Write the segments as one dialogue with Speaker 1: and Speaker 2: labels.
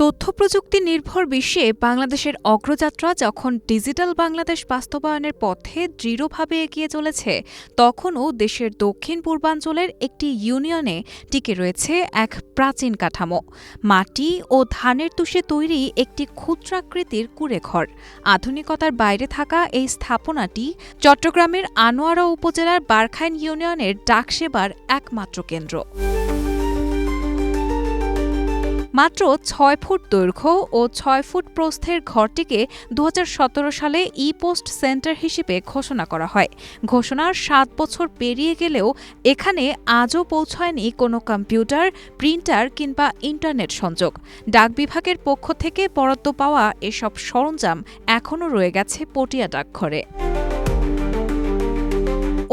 Speaker 1: তথ্যপ্রযুক্তি নির্ভর বিশ্বে বাংলাদেশের অগ্রযাত্রা যখন ডিজিটাল বাংলাদেশ বাস্তবায়নের পথে দৃঢ়ভাবে এগিয়ে চলেছে, তখনও দেশের দক্ষিণ পূর্বাঞ্চলের একটি ইউনিয়নে টিকে রয়েছে এক প্রাচীন কাঠামো। মাটি ও ধানের তুষে তৈরি একটি ক্ষুদ্রাকৃতির কুড়েঘর। আধুনিকতার বাইরে থাকা এই স্থাপনাটি চট্টগ্রামের আনোয়ারা উপজেলার বারখাইন ইউনিয়নের ডাকসেবার একমাত্র কেন্দ্র। মাত্র ছয় ফুট দৈর্ঘ্য ও ছয় ফুট প্রস্থের ঘরটিকে দু হাজার সতেরো সালে ই পোস্ট সেন্টার হিসেবে ঘোষণা করা হয়। ঘোষণার সাত বছর পেরিয়ে গেলেও এখানে আজও পৌঁছায়নি কোনো কম্পিউটার, প্রিন্টার কিংবা ইন্টারনেট সংযোগ। ডাক বিভাগের পক্ষ থেকে বরাদ্দ পাওয়া এসব সরঞ্জাম এখনও রয়ে গেছে পটিয়া ডাকঘরে।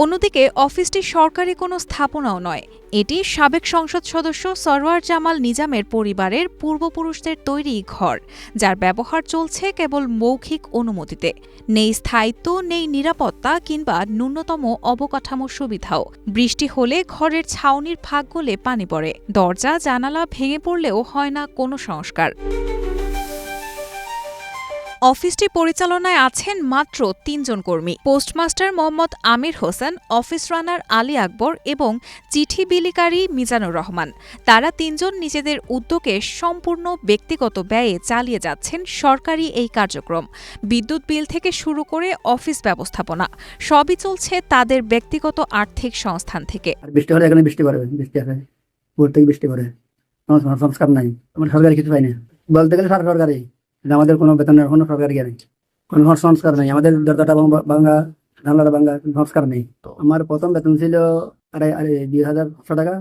Speaker 1: অন্যদিকে অফিসটি সরকারি কোনো স্থাপনাও নয়। এটি সাবেক সংসদ সদস্য সরওয়ার জামাল নিজামের পরিবারের পূর্বপুরুষদের তৈরি ঘর, যার ব্যবহার চলছে কেবল মৌখিক অনুমতিতে। নেই স্থায়িত্ব, নেই নিরাপত্তা কিংবা ন্যূনতম অবকাঠামো সুবিধাও। বৃষ্টি হলে ঘরের ছাউনির ফাঁক গলে পানি পড়ে। দরজা, জানালা ভেঙে পড়লেও হয় না কোনো সংস্কার। অফিসটি পরিচালনায় আছেন মাত্র তিনজন কর্মী। Postmaster Mohammad Amir Hossain, office runner Ali Akbar এবং চিঠি বিলিকারী মিজানুর রহমান। তারা তিনজন নিজেদের উদ্যোগে সম্পূর্ণ ব্যক্তিগত ব্যয়ে চালিয়ে যাচ্ছেন সরকারি এই কার্যক্রম। বিদ্যুৎ বিল থেকে শুরু করে অফিস ব্যবস্থাপনা, সবই চলছে তাদের ব্যক্তিগত আর্থিক সংস্থান থেকে।
Speaker 2: বৃষ্টি হলে এখানে বৃষ্টি বৃষ্টি আসে ভোর থেকে বৃষ্টি পড়ে। সংস্কার নাই। সরকারি কিছু বলতে গেলে সরকারি। আমাদের কোনো বেতনের কোনো সরকার ইয়ে নেই। কোনো সংস্কার নেই। আমাদের দরজাটা বাংলা ভাঙা বাংলা ভাঙা সংস্কার নেই। আমার প্রথম বেতন ছিল আড়াই আড়াই দুই হাজার পাঁচশো টাকা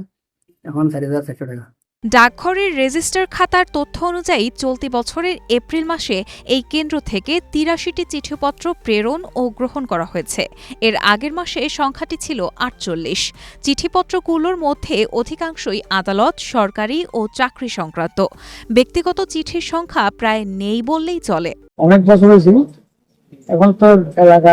Speaker 2: এখন চারি হাজার চারশো টাকা।
Speaker 1: ডাকঘরের রেজিস্টার খাতার তথ্য অনুযায়ী চলতি বছরের এপ্রিল মাসে এই কেন্দ্র থেকে তিরাশিটি চিঠিপত্র প্রেরণ ও গ্রহণ করা হয়েছে। এর আগের মাসে সংখ্যাটি ছিল আটচল্লিশ। চিঠিপত্রগুলোর মধ্যে অধিকাংশই আদালত, সরকারি ও চাকরি সংক্রান্ত। ব্যক্তিগত চিঠির সংখ্যা প্রায় নেই বললেই চলে।
Speaker 3: অনেক বছর এখন তো এলাকা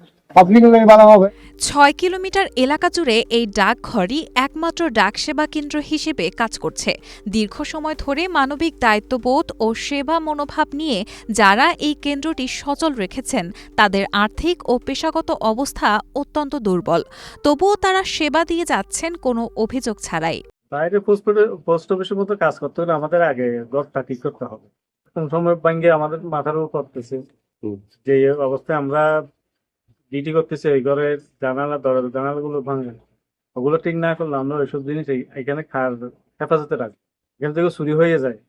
Speaker 3: হবে।
Speaker 1: ছয় কিলোমিটার এলাকা জুড়ে এই ডাকঘরই একমাত্র ডাকসেবা কেন্দ্র হিসেবে কাজ করছে। দীর্ঘ সময় ধরে মানবিক দায়িত্ববোধ ও সেবা মনোভাব নিয়ে যারা এই কেন্দ্রটি সচল রেখেছেন তাদের আর্থিক ও পেশাগত অবস্থা অত্যন্ত দুর্বল। তবুও তারা সেবা দিয়ে যাচ্ছেন কোনো অভিযোগ ছাড়াই।
Speaker 4: বাইরে পোস্ট অফিসের মতো কাজ করতে হলে আমাদের আগে ঘরটা ঠিক করতে হবে। সময় ভাঙ্গে আমাদের মাথার উপর পড়তেছে। যে অবস্থায় আমরা ডিউটি করতেছি, এই ঘরের জানালা, দরজা, জানালাগুলো ভাঙে। ওগুলো ঠিক না করলে আমরা ওইসব জিনিস এখানে হেফাজতে রাখি এখান থেকে চুরি হয়ে যায়।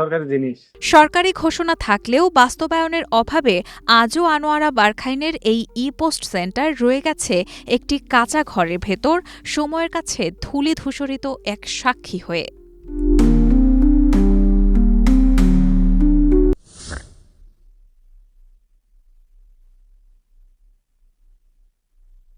Speaker 4: সরকারি জিনিস।
Speaker 1: সরকারি ঘোষণা থাকলেও বাস্তবায়নের অভাবে আজও আনোয়ারা বারখাইনের এই ই পোস্ট সেন্টার রয়ে গেছে একটি কাঁচা ঘরের ভেতর। সময়ের কাছে ধূলি ধূসরিত এক সাক্ষী হয়ে।